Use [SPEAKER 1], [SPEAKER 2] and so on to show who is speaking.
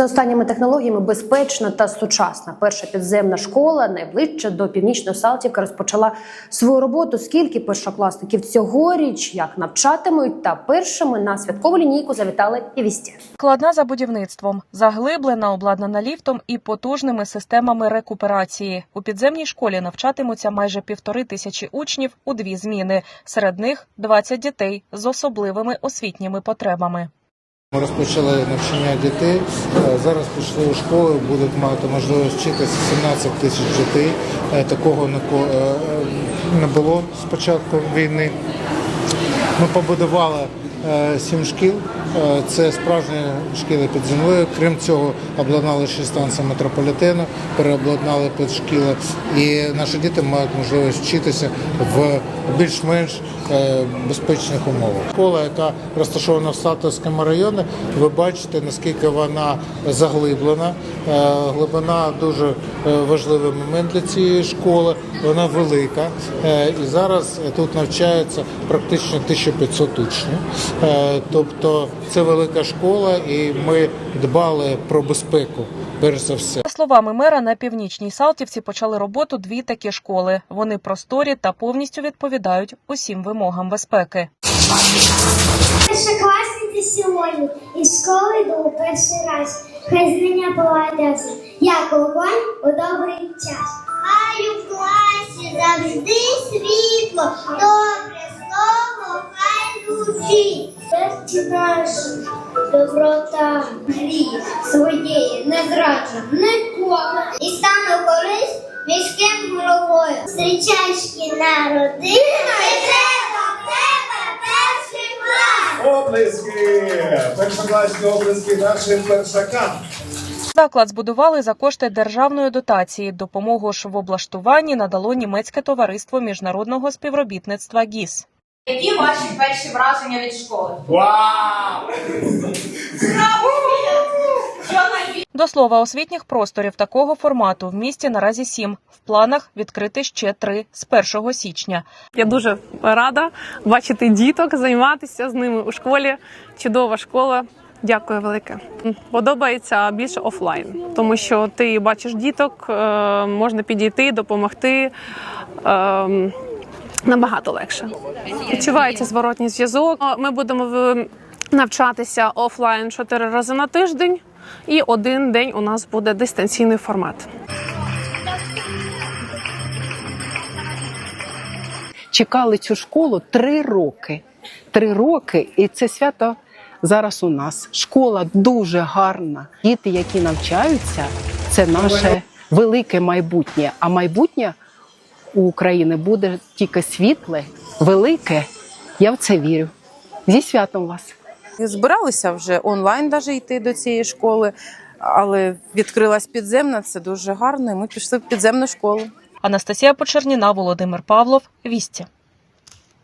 [SPEAKER 1] За останніми технологіями безпечна та сучасна. Перша підземна школа найближче до північної Салтівки розпочала свою роботу. Скільки першокласників цьогоріч, як навчатимуть, та першими на святкову лінійку завітали і вісті.
[SPEAKER 2] Складна за будівництвом, заглиблена, обладнана ліфтом і потужними системами рекуперації. У підземній школі навчатимуться майже півтори тисячі учнів у дві зміни. Серед них 20 дітей з особливими освітніми потребами.
[SPEAKER 3] Ми розпочали навчання дітей. Е, Зараз пішли у школу, будуть мати можливість вчитися 17 тисяч дітей. Е, Такого ніко- е, не було з початку війни. Ми побудували сім шкіл. Е, Це справжні шкіли під землею. Крім цього, обладнали шість станцій метрополітену, переобладнали під шкіли. І наші діти мають можливість вчитися в більш-менш е, безпечних умовах. Школа, яка розташована в Сатовському районі, ви бачите, наскільки вона заглиблена. Е, Глибина дуже важливий момент для цієї школи. Вона велика. І зараз тут навчається практично 1500 учнів. Тобто це велика школа, і ми дбали про безпеку. Перш за все.
[SPEAKER 2] За словами мера, на північній Салтівці почали роботу дві такі школи. Вони просторі та повністю відповідають усім вимогам безпеки.
[SPEAKER 4] Першокласниці сьогодні із школи йду у перший раз. Хай знання повадяться, як огонь у добрий час. Хай у класі завжди світло, Наше, доброта, гріх своєї не зраджу ніколи. І стану колись міським головою. Зустрічай народина, і треба в тебе перший клас.
[SPEAKER 5] Оплески! Першокласні оплески нашим першакам.
[SPEAKER 2] Заклад збудували за кошти державної дотації. Допомогу ж в облаштуванні надало німецьке товариство міжнародного співробітництва ГІС.
[SPEAKER 6] Які ваші перші враження від школи?
[SPEAKER 5] Вау!
[SPEAKER 2] До слова, освітніх просторів такого формату в місті наразі сім. В планах відкрити ще три з 1 січня.
[SPEAKER 7] Я дуже рада бачити діток, займатися з ними у школі. Чудова школа. Дякую велике. Подобається більше офлайн, тому що ти бачиш діток, е, можна підійти, допомогти. Е, Набагато легше. Відчувається зворотній зв'язок. Ми будемо навчатися офлайн чотири рази на тиждень, і один день у нас буде дистанційний формат.
[SPEAKER 8] чекали цю школу три роки. Три роки, і це свято зараз у нас. Школа дуже гарна. Діти, які навчаються, це наше велике майбутнє. А майбутнє у України буде тільки світле, велике. Я в це вірю. Зі святом вас!
[SPEAKER 9] Збиралися вже онлайн навіть йти до цієї школи, але відкрилась підземна, це дуже гарно. і Ми пішли в підземну школу.
[SPEAKER 2] Анастасія Почерніна, Володимир Павлов. Вісті.